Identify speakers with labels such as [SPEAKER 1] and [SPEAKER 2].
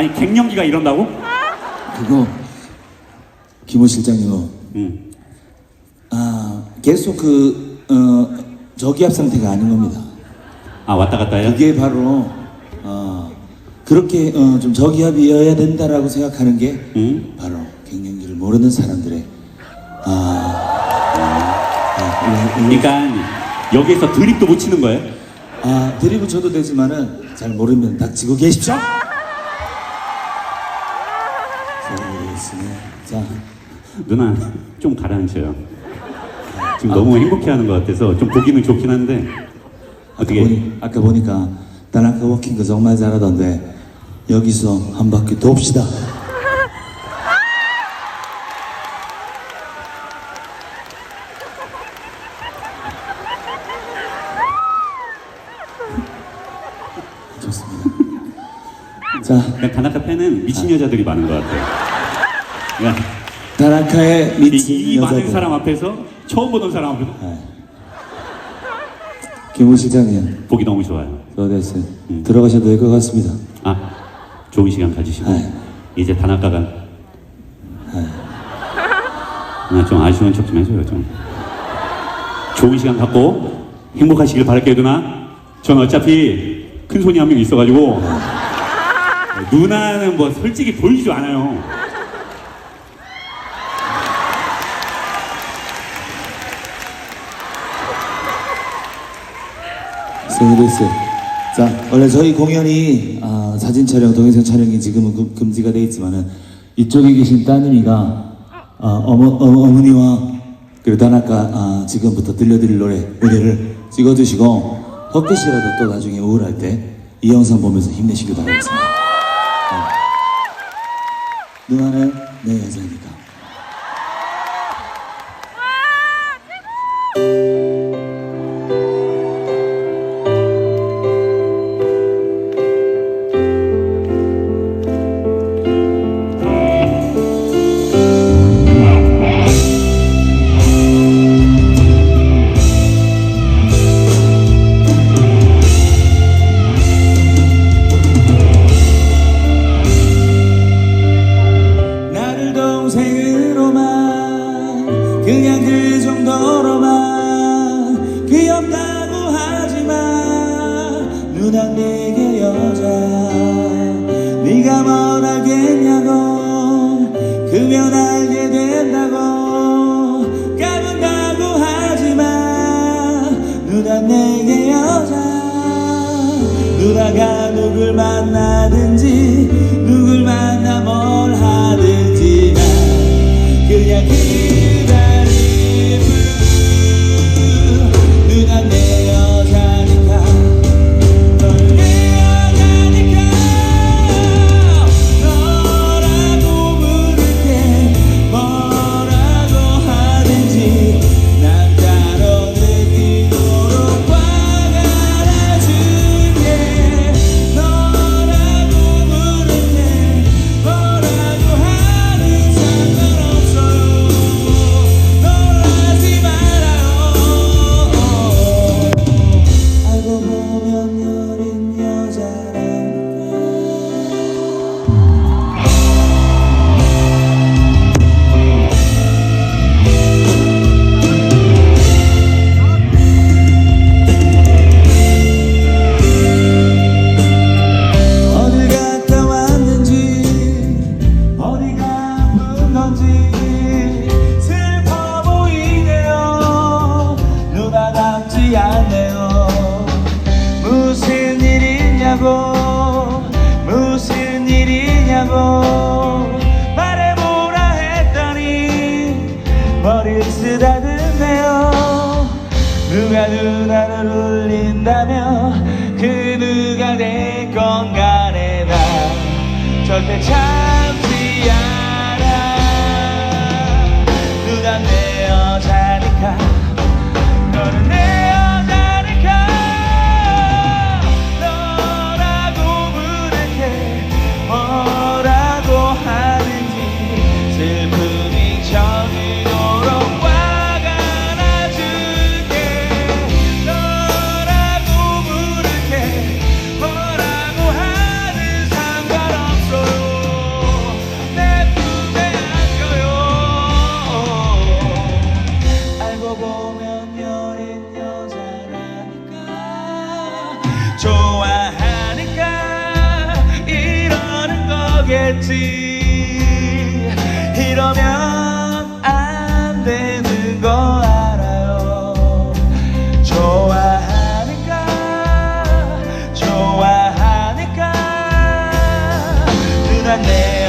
[SPEAKER 1] 아니 갱년기가 이런다고?
[SPEAKER 2] 그거 김호 실장님
[SPEAKER 1] 응.
[SPEAKER 2] 아 계속 그 어, 저기압 상태가 아닌 겁니다.
[SPEAKER 1] 아 왔다 갔다 해요?
[SPEAKER 2] 그게 바로 어, 그렇게 어, 좀 저기압이어야 된다라고 생각하는 게
[SPEAKER 1] 응?
[SPEAKER 2] 바로 갱년기를 모르는 사람들의 아, 아, 이- 이-
[SPEAKER 1] 그러니까 여기에서 드립도 못 치는 거예요?
[SPEAKER 2] 아 드립을 쳐도 되지만은 잘 모르면 닥치고 계십시오.
[SPEAKER 1] 누나 좀 가라앉혀요. 지금 너무 행복해하는 것 같아서 좀 보기는 좋긴 한데 어떻게
[SPEAKER 2] 보니, 아까 보니 까 다나카 워킹도 정말 잘하던데 여기서 한 바퀴 돕시다. 좋습니다. 자,
[SPEAKER 1] 그냥 다나카 팬은 미친 여자들이 많은 것 같아요. 그 이,
[SPEAKER 2] 미친
[SPEAKER 1] 이 많은
[SPEAKER 2] 여자들.
[SPEAKER 1] 사람 앞에서 처음 보는 사람 앞에서
[SPEAKER 2] 김호 실장님,
[SPEAKER 1] 보기 너무 좋아요.
[SPEAKER 2] 저 됐어요.
[SPEAKER 1] 음.
[SPEAKER 2] 들어가셔도 될 것 같습니다.
[SPEAKER 1] 아 좋은 시간 가지시고
[SPEAKER 2] 네.
[SPEAKER 1] 이제 다나카가 나좀 아쉬운 척 좀 해줘요 좀. 좋은 시간 갖고 행복하시길 바랄게요 누나. 전 어차피 큰 손이 한 명 있어가지고 누나는 뭐 솔직히 보이지도 않아요.
[SPEAKER 2] 세미레스. 자, 원래 저희 공연이 아, 사진 촬영, 동영상 촬영이 지금은 금, 금지가 돼 있지만은 이쪽에 계신 따님이가 아, 어머, 어머, 어머니와 그리고 다나카 아, 지금부터 들려드릴 노래 무대를 찍어주시고 헛것이라도 또 나중에 우울할 때 이 영상 보면서 힘내시길 바라겠습니다. 네. 누나는 내 여자니까. 네가 뭘 알겠냐고 그면 알게 된다고. 까분다고 하지만 누나 내게 여자 누나가 누굴 만나든지 누굴 만나 뭘 하든지 난 그냥 기 누가 누나를 울린다면 그 누가 됐건 간에 난 절대 참지 않아. 누나 내 여자니까 하겠지 이러면 안 되는 거 알아요. 좋아하니까 좋아하니까 누난 내